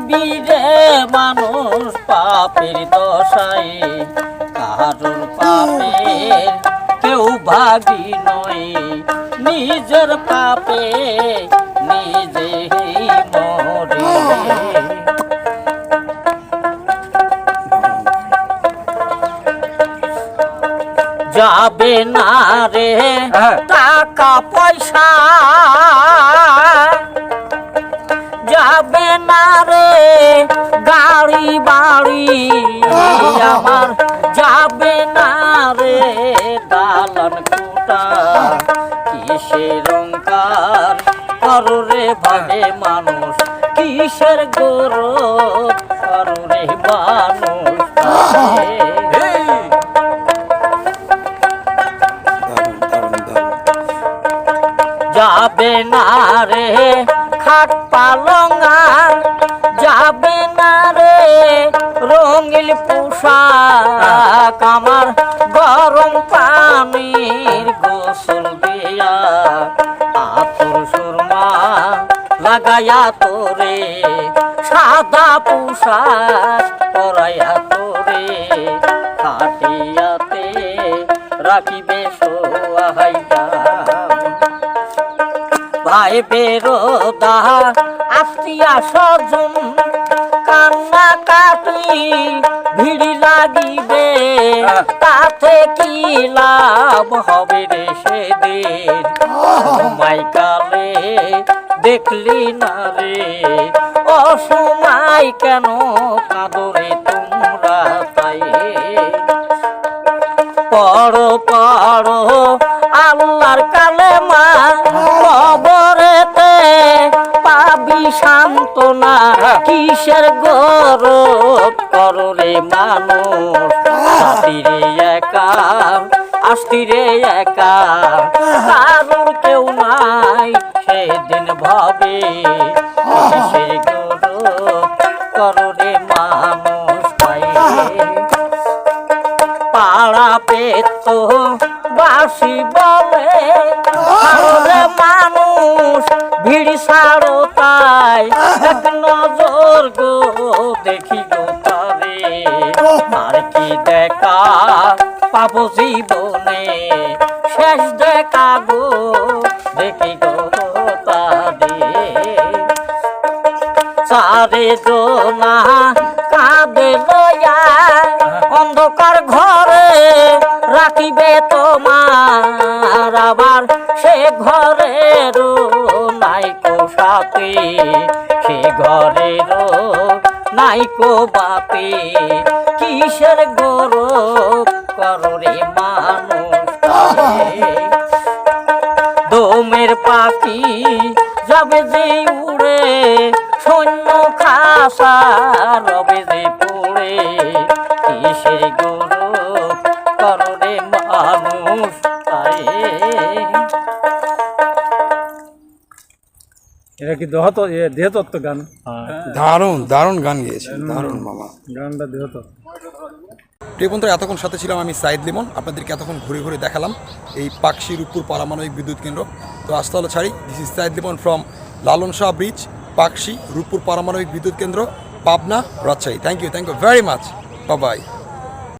রে মানুষ পাপের দশায় কারোর পাপের কেউ ভাগি নয়। নিজের পাপে নিজেই মরে। যাবে না রে হ্যাঁ। টাকা পয়সা। যাবে না রে গাড়ি বাড়ি। আমার যাবে না রে দালান কোটা কিসের অঙ্কার করো রে ভাবে মানুষ কিসের গৌরব? করো রে মানুষ। যাবে না রে খাট পালঙ্গা যাবে না রে রঙিল পোশাক। আমার গরম পানির গোসল দিয়া আতর সুরমা লাগাইয়া তোরে। সাদা পোশাক পরাইয়া তোরে। খাটিয়াতে রাখিবে ভাই বেরো বেরোদা আত্মীয়া স্বজন কান্না কাটি, ভিড়ি লাগিবে, তাতে কি লাভ হবে রে সেদিন? সময় কালে দেখলি না রে, অসময় কেন কাঁদরে তোমরা তাই পড়ো আল্লাহর কালেমা কবরেতে পাবি সান্ত্বনা। কিসের গরব করো মানুষ? সাথীরে একা আস্তিরে একা। কারোর কেউ নাই সেদিন ভাবে। কিসের গরব করো রে মানুষ পাড়া পেত বাসি ভিড় সারো তাই। এক নজর গো, দেখি গো তারে আর কি দেখা পাবো জীবনে? শেষ দেখা গো, দেখি গো তারে চারে জোনা কাঁদে লয়া অন্ধকার ঘরে রাখিবে তোমার। আবার সে ঘরের সাথে সে ঘরের নাইকো বাপে। কিসের গৌরব কররে মানুষ দমের পাখি যাবে যে উড়ে, সৈন্য খাসা রবে যে পড়ে। কিসের গৌরব কররে মানুষ এটা কি দেহত দেহতত্ত্ব গান? দারুণ দারুণ গান গেয়েছে দারুণ মামা। গানটা দেহতত্ত্ব প্রিয় বন্ধুরা এতক্ষণ সাথে ছিলাম আমি সাইদ লিমন। আপনাদেরকে এতক্ষণ ঘুরে ঘুরে দেখালাম এই পাকশি রূপপুর পারমাণবিক বিদ্যুৎ কেন্দ্র। তো আসতে হলো ছাড়ি। This is Sayed Limon from Lalon Shah bridge Pakshi Ruppur পারমাণবিক বিদ্যুৎ কেন্দ্র Pabna Rajshahi. Thank you thank you very much bye